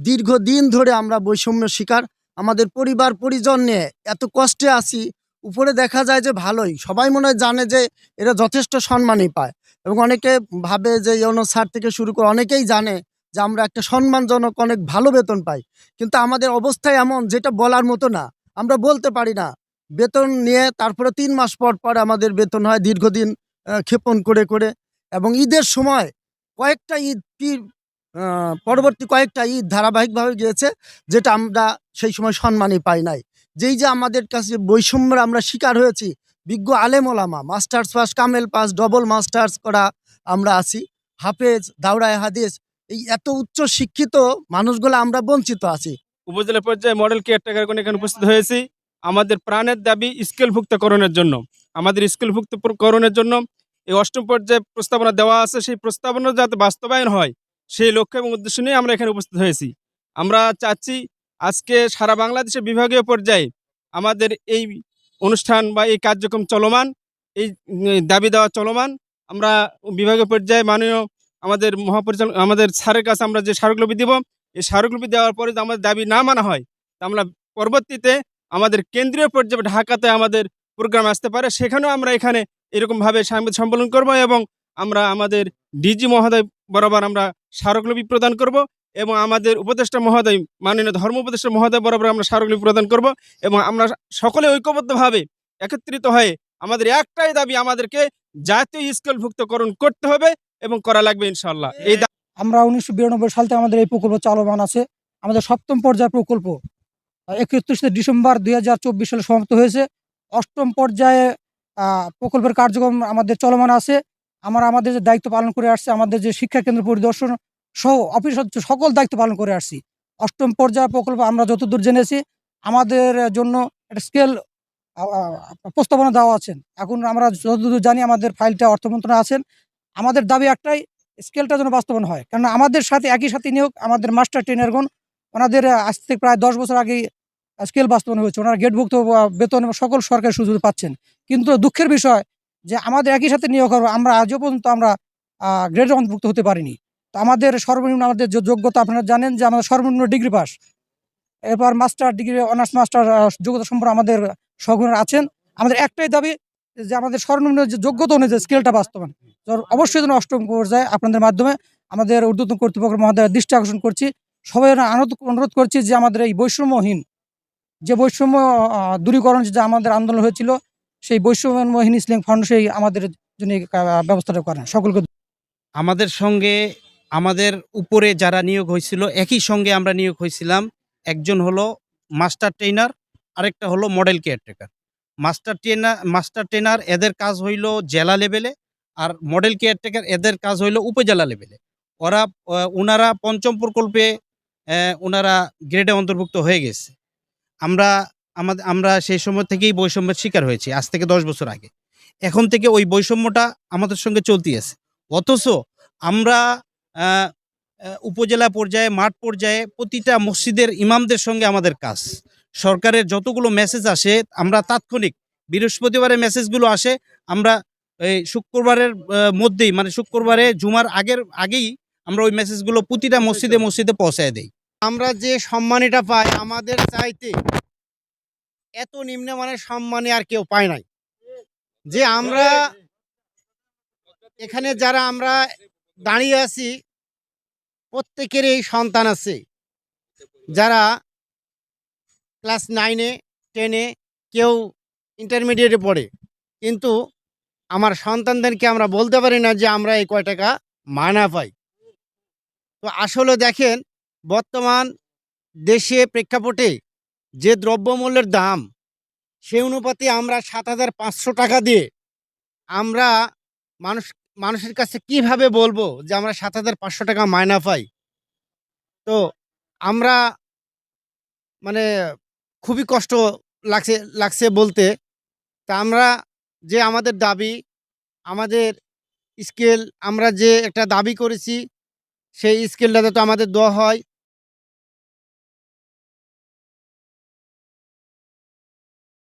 দীর্ঘদিন ধরে আমরা বৈষম্য শিকার। আমাদের পরিবার, পরিজন নিয়ে এত কষ্টে আছি। উপরে দেখা যায় যে ভালোই। সবাই মনে হয় জানে যে এরা যথেষ্ট সম্মানই পায়। এবং অনেকে ভাবে যে ইউনো স্যার থেকে শুরু করে অনেকেই জানে যে আমরা একটা সম্মানজনক, অনেক ভালো বেতন পাই। কিন্তু আমাদের অবস্থা এমন যেটা বলার মতো না। আমরা বলতে পারি না। বেতন নিয়ে তারপরে তিন মাস পর পর আমাদের বেতন হয় দীর্ঘদিন ক্ষেপণ করে করে। এবং ঈদের সময় কয়েকটা ঈদ পরবর্তী কয়েকটা ঈদ ধারাবাহিকভাবে গিয়েছে, যেটা আমরা সেই সময় সম্মানই পাই নাই। যেই যে আমাদের কাছে বৈষম্যের আমরা শিকার হয়েছি, বিজ্ঞ আলেম ওলামা, মাস্টার্স পাস কামেল পাস, ডবল মাস্টার্স করা আমরা আছি, হাফেজ, দাওরায় হাদিস, এই এত উচ্চ শিক্ষিত মানুষগুলো আমরা বঞ্চিত আছি। উপজেলা পর্যায়ে মডেল কেয়ারটেকার কোন এখানে উপস্থিত হয়েছি। আমাদের প্রাণের দাবি স্কেলভুক্তকরণের জন্য। আমাদের স্কেলভুক্তকরণের জন্য এই অষ্টম পর্যায়ে প্রস্তাবনা দেওয়া আছে। সেই প্রস্তাবনা যাতে বাস্তবায়ন হয় সেই লক্ষ্য এবং উদ্দেশ্য নিয়ে আমরা এখানে উপস্থিত হয়েছি। আমরা চাচ্ছি আজকে সারা বাংলাদেশের বিভাগীয় পর্যায়ে আমাদের এই অনুষ্ঠান বা এই কার্যক্রম চলমান, এই দাবি দেওয়া চলমান। আমরা বিভাগীয় পর্যায়ে মাননীয় আমাদের মহাপরিচালক, আমাদের স্যারের কাছে আমরা যে স্মারকলিপি দিব, এই স্মারকলিপি দেওয়ার পরে আমাদের দাবি না মানা হয়, তা আমরা পরবর্তীতে আমাদের কেন্দ্রীয় পর্যায়ে ঢাকাতে আমাদের প্রোগ্রাম আসতে পারে। সেখানেও আমরা এখানে এরকমভাবে সাংবাদিক সম্মেলন করব এবং আমরা আমাদের ডিজি মহোদয় বরাবর আমরা স্মারকলিপি প্রদান করব এবং আমাদের উপদেষ্টা মহোদয়, মাননীয় ধর্ম উপদেষ্টা মহোদয় বরাবর আমরা স্মারকলিপি প্রদান করব এবং আমরা সকলে ঐক্যবদ্ধভাবে একত্রিত হয়ে আমাদের একটাই দাবি আমাদেরকে জাতীয় স্কুলভুক্তকরণ করতে হবে এবং করা লাগবে ইনশাল্লাহ এই আমরা উনিশশো বিরানব্বই সাল থেকে আমাদের এই প্রকল্প চালমান আছে। আমাদের সপ্তম পর্যায়ের প্রকল্প, একত্রিশে ডিসেম্বর দুই হাজার চব্বিশ সালে সমাপ্ত হয়েছে। অষ্টম পর্যায়ে প্রকল্পের কার্যক্রম আমাদের চলমান আছে। আমরা, আমাদের যে দায়িত্ব পালন করে আসছি, আমাদের যে শিক্ষা কেন্দ্র পরিদর্শন সহ অফিস সকল দায়িত্ব পালন করে আসছি। অষ্টম পর্যায়ের প্রকল্প আমরা যতদূর জেনেছি, আমাদের জন্য একটা স্কেল প্রস্তাবনা দেওয়া আছেন। এখন আমরা যতদূর জানি, আমাদের ফাইলটা অর্থ আছেন। আমাদের দাবি একটাই স্কেলটা যেন বাস্তবায়ন হয়। কারণ আমাদের সাথে, একই সাথে নিয়োগ আমাদের মাস্টার ট্রেনারগণ ওনাদের আজ থেকে প্রায় দশ বছর আগেই স্কেল বাস্তবায়ন হয়েছে। ওনারা গেটভুক্ত বেতন সকল সরকারি সুযোগ পাচ্ছেন। কিন্তু দুঃখের বিষয় যে আমাদের একই সাথে নিয়োগ হবে, আমরা আজও পর্যন্ত আমরা গ্রেড অন্তর্ভুক্ত হতে পারিনি। তো আমাদের সর্বনিম্ন আমাদের যে যোগ্যতা, আপনারা জানেন যে আমাদের সর্বনিম্ন ডিগ্রি পাস। এরপর মাস্টার ডিগ্রি অনার্স মাস্টার যোগ্যতা সম্পর্কে আমাদের সগুণ আছেন। আমাদের একটাই দাবি যে আমাদের সর্বনিম্ন যে যোগ্যতা অনুযায়ী স্কেলটা বাস্তবায়ন। অবশ্যই যেন অষ্টম পর্যায়ে আপনাদের মাধ্যমে আমাদের ঊর্ধ্বতন কর্তৃপক্ষ মহোদয় দৃষ্টি আকর্ষণ করছি। সবাই অনুরোধ করছি যে আমাদের এই বৈষম্যহীন, যে বৈষম্য দূরীকরণ যে আমাদের আন্দোলন হয়েছিল সেই বৈষম্যহীন ইসলাম ফাউন্ড সেই আমাদের জন্য ব্যবস্থাটা করেন। সকলকে আমাদের সঙ্গে, আমাদের উপরে যারা নিয়োগ হয়েছিল, একই সঙ্গে আমরা নিয়োগ হয়েছিলাম। একজন হলো মাস্টার ট্রেনার, আরেকটা হলো model caretaker. Master trainer master trainer এদের কাজ হইল জেলা লেভেলে আর মডেল কেয়ারটেকার এদের কাজ হইল উপজেলা লেভেলে। ওরা ওনারা পঞ্চম প্রকল্পে ওনারা গ্রেডে অন্তর্ভুক্ত হয়ে গেছে। আমরা আমাদের আমরা সেই সময় থেকেই বৈষম্যের শিকার হয়েছি, আজ থেকে দশ বছর আগে। এখন থেকে ওই বৈষম্যটা আমাদের সঙ্গে চলতি আছে। অথচ আমরা উপজেলা পর্যায়ে, মাঠ পর্যায়ে প্রতিটা মসজিদের ইমামদের সঙ্গে আমাদের কাজ। সরকারের যতগুলো মেসেজ আসে, আমরা তাৎক্ষণিক বৃহস্পতিবারের মেসেজগুলো আসে, আমরা এই শুক্রবারের মধ্যেই মানে শুক্রবারে, জুমার আগের, আগেই আমরা ওই মেসেজগুলো প্রতিটা মসজিদে মসজিদে পৌঁছায় দেই। আমরা যে সম্মানীটা পাই, আমাদের চাইতে এত নিম্নমানের সম্মানী আর কেউ পায় নাই। যে আমরা এখানে যারা আমরা দাঁড়িয়ে আছি প্রত্যেকেরই সন্তান আছে। যারা ক্লাস নাইনে টেনে কেউ ইন্টারমিডিয়েটে পড়ে। কিন্তু আমার সন্তানদেরকে আমরা বলতে পারি না যে আমরা এই কয় টাকা মানা পাই। তো আসলে দেখেন বর্তমান দেশে প্রেক্ষাপটে যে দ্রব্যমূল্যের দাম, সে অনুপাতে আমরা সাত হাজার পাঁচশো টাকা দিয়ে আমরা মানুষ, মানুষের কাছে কীভাবে বলব যে আমরা সাত হাজার পাঁচশো টাকা মায়না পাই? তো আমরা মানে খুবই কষ্ট লাগছে লাগছে বলতে। তা আমরা যে আমাদের দাবি, আমাদের স্কেল, আমরা যে একটা দাবি করেছি, সেই স্কেলটাতে তো আমাদের দেওয়া হয়।